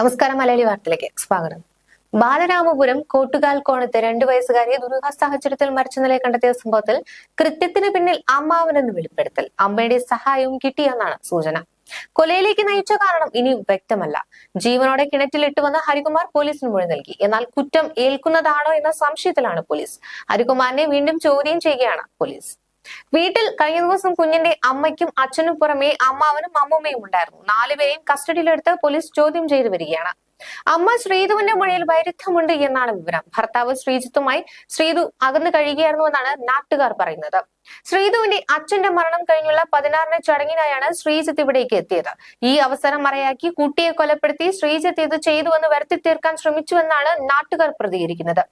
നമസ്കാരം മലയാളി വാർത്തയിലേക്ക് സ്വാഗതം. ബാലരാമപുരം കോട്ടുകാൽ കോണത്ത് രണ്ടു വയസ്സുകാരിയെ ദുരൂഹ സാഹചര്യത്തിൽ മരിച്ച നിലയിൽ കണ്ടെത്തിയ സംഭവത്തിൽ കൃത്യത്തിന് പിന്നിൽ അമ്മാവനെന്ന് വെളിപ്പെടുത്തൽ. അമ്മയുടെ സഹായവും കിട്ടിയെന്നാണ് സൂചന. കൊലയിലേക്ക് നയിച്ച കാരണം ഇനിയും വ്യക്തമല്ല. ജീവനോടെ കിണറ്റിലിട്ടുവന്ന് ഹരികുമാർ പോലീസിന് മൊഴി നൽകി. എന്നാൽ കുറ്റം ഏൽക്കുന്നതാണോ എന്ന സംശയത്തിലാണ് പോലീസ്. ഹരികുമാറിനെ വീണ്ടും ചോദ്യം ചെയ്യുകയാണ് പോലീസ്. വീട്ടിൽ കഴിഞ്ഞ ദിവസം കുഞ്ഞിന്റെ അമ്മയ്ക്കും അച്ഛനും പുറമെ അമ്മാവനും അമ്മൂമ്മയും ഉണ്ടായിരുന്നു. നാലുപേരെയും കസ്റ്റഡിയിലെടുത്ത് പോലീസ് ചോദ്യം ചെയ്തു വരികയാണ്. അമ്മ ശ്രീധുവിന്റെ മൊഴിയിൽ വൈരുദ്ധ്യമുണ്ട് എന്നാണ് വിവരം. ഭർത്താവ് ശ്രീജിത്തുമായി ശ്രീധു അകന്നു കഴിയുകയായിരുന്നുവെന്നാണ് നാട്ടുകാർ പറയുന്നത്. ശ്രീധുവിന്റെ അച്ഛന്റെ മരണം കഴിഞ്ഞുള്ള പതിനാറിന് ചടങ്ങിനായാണ് ശ്രീജിത്ത് ഇവിടേക്ക് എത്തിയത്. ഈ അവസരം മറയാക്കി കുട്ടിയെ കൊലപ്പെടുത്തി ശ്രീജിത്ത് ഇത് ചെയ്തുവെന്ന് വരുത്തി തീർക്കാൻ ശ്രമിച്ചുവെന്നാണ് നാട്ടുകാർ പ്രതികരിക്കുന്നത്.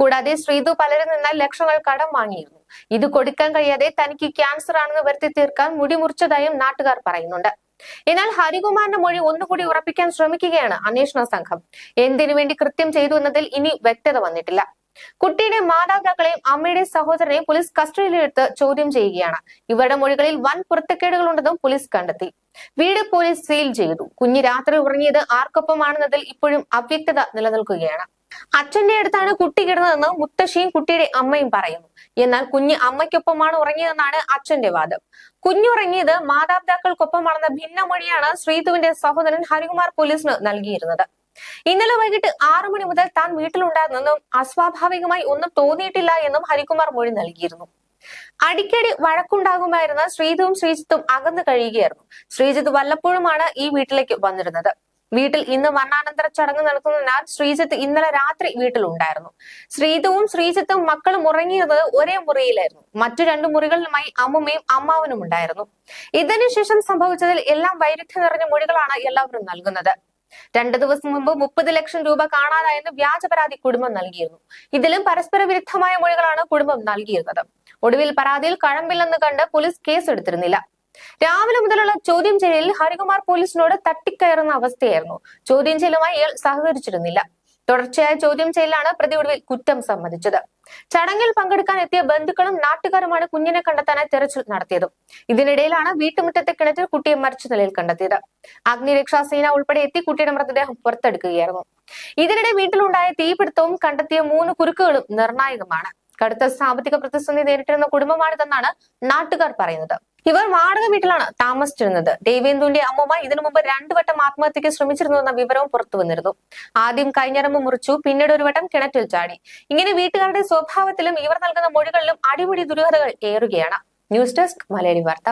കൂടാതെ ശ്രീധു പലരിൽ നിന്ന് ലക്ഷങ്ങൾ കടം വാങ്ങിയിരുന്നു. ഇത് കൊടുക്കാൻ കഴിയാതെ തനിക്ക് ക്യാൻസർ ആണെന്ന് വരുത്തി തീർക്കാൻ മുടിമുറിച്ചതായും നാട്ടുകാർ പറയുന്നുണ്ട്. എന്നാൽ ഹരികുമാറിന്റെ മൊഴി ഒന്നുകൂടി ഉറപ്പിക്കാൻ ശ്രമിക്കുകയാണ് അന്വേഷണ സംഘം. എന്തിനു വേണ്ടി കൃത്യം ചെയ്തു എന്നതിൽ ഇനി വ്യക്തത വന്നിട്ടില്ല. കുട്ടിയുടെ മാതാപിതാക്കളെയും അമ്മയുടെ സഹോദരനെയും പോലീസ് കസ്റ്റഡിയിലെടുത്ത് ചോദ്യം ചെയ്യുകയാണ്. ഇവരുടെ മൊഴികളിൽ വൻ പൊരുത്തക്കേടുകളുണ്ടെന്നും പോലീസ് കണ്ടെത്തി. വീട് പോലീസ് സീൽ ചെയ്തു. കുഞ്ഞ് രാത്രി ഉറങ്ങിയത് ആർക്കൊപ്പമാണെന്നതിൽ ഇപ്പോഴും അവ്യക്തത നിലനിൽക്കുകയാണ്. അച്ഛന്റെ അടുത്താണ് കുട്ടി കിടന്നതെന്ന് മുത്തശ്ശിയും കുട്ടിയുടെ അമ്മയും പറയുന്നു. എന്നാൽ കുഞ്ഞ് അമ്മയ്ക്കൊപ്പമാണ് ഉറങ്ങിയതെന്നാണ് അച്ഛന്റെ വാദം. കുഞ്ഞുറങ്ങിയത് മാതാപിതാക്കൾക്കൊപ്പമാണെന്ന ഭിന്നമൊഴിയാണ് ശ്രീതുവിന്റെ സഹോദരൻ ഹരികുമാർ പോലീസിന് നൽകിയിരുന്നത്. ഇന്നലെ വൈകിട്ട് ആറു മണി മുതൽ താൻ വീട്ടിലുണ്ടായിരുന്നെന്നും അസ്വാഭാവികമായി ഒന്നും തോന്നിയിട്ടില്ല എന്നും ഹരികുമാർ മൊഴി നൽകിയിരുന്നു. അടിക്കടി വഴക്കുണ്ടാകുമായിരുന്ന ശ്രീജിതും ശ്രീജിത്തും അകന്നു കഴിയുകയായിരുന്നു. ശ്രീജിത്ത് വല്ലപ്പോഴുമാണ് ഈ വീട്ടിലേക്ക് വന്നിരുന്നത്. വീട്ടിൽ ഇന്ന് മരണാനന്തര ചടങ്ങ് നടക്കുന്നതിനാൽ ശ്രീജിത്ത് ഇന്നലെ രാത്രി വീട്ടിലുണ്ടായിരുന്നു. ശ്രീതുവും ശ്രീജിത്തും മക്കളും ഉറങ്ങിയത് ഒരേ മുറിയിലായിരുന്നു. മറ്റു രണ്ടു മുറികളിലുമായി അമ്മുമ്മയും അമ്മാവനും ഉണ്ടായിരുന്നു ഇതിനുശേഷം സംഭവിച്ചതിൽ എല്ലാം വൈരുദ്ധ്യം നിറഞ്ഞ മൊഴികളാണ് എല്ലാവരും നൽകുന്നത്. രണ്ടു ദിവസം മുമ്പ് മുപ്പത് ലക്ഷം രൂപ കാണാതായെന്ന് വ്യാജ പരാതി കുടുംബം നൽകിയിരുന്നു. ഇതിലും പരസ്പര വിരുദ്ധമായ മൊഴികളാണ് കുടുംബം നൽകിയിരുന്നത്. ഒടുവിൽ പരാതിയിൽ കഴമ്പില്ലെന്ന് കണ്ട് പോലീസ് കേസെടുത്തിരുന്നില്ല. രാവിലെ മുതലുള്ള ചോദ്യം ചെയ്യലിൽ ഹരികുമാർ പോലീസിനോട് തട്ടിക്കയറുന്ന അവസ്ഥയായിരുന്നു. ചോദ്യം ചെയ്യലുമായി ഇയാൾ സഹകരിച്ചിരുന്നില്ല. തുടർച്ചയായ ചോദ്യം ചെയ്യലാണ് പ്രതി ഒടുവിൽ കുറ്റം സമ്മതിച്ചത്. ചടങ്ങിൽ പങ്കെടുക്കാൻ എത്തിയ ബന്ധുക്കളും നാട്ടുകാരുമാണ് കുഞ്ഞിനെ കണ്ടെത്താനായി തെരച്ചിൽ നടത്തിയത്. ഇതിനിടയിലാണ് വീട്ടുമുറ്റത്തെ കിണറ്റിൽ കുട്ടിയെ മരിച്ച നിലയിൽ കണ്ടെത്തിയത്. അഗ്നിരക്ഷാസേന ഉൾപ്പെടെ എത്തി കുട്ടിയുടെ മൃതദേഹം പുറത്തെടുക്കുകയായിരുന്നു. ഇതിനിടെ വീട്ടിലുണ്ടായ തീപിടുത്തവും കണ്ടെത്തിയ മൂന്ന് കുരുക്കുകളും നിർണായകമാണ്. കടുത്ത സാമ്പത്തിക പ്രതിസന്ധി നേരിട്ടിരുന്ന കുടുംബമാണിതെന്നാണ് നാട്ടുകാർ പറയുന്നത്. ഇവർ വാടക വീട്ടിലാണ് താമസിച്ചിരുന്നത്. ദേവേന്ദുവിന്റെ അമ്മമ്മ ഇതിനു മുമ്പ് രണ്ടു വട്ടം ആത്മഹത്യക്ക് ശ്രമിച്ചിരുന്നു എന്ന വിവരവും പുറത്തു വന്നിരുന്നു. ആദ്യം കൈഞ്ഞരമ്പ് മുറിച്ചു പിന്നീട് ഒരു വട്ടം കിണറ്റിൽ ചാടി. ഇങ്ങനെ വീട്ടുകാരുടെ സ്വഭാവത്തിലും ഇവർ നൽകുന്ന മൊഴികളിലും അടിമുടി ദുരൂഹതകൾ ഏറുകയാണ്. News desk Malayali Vartha.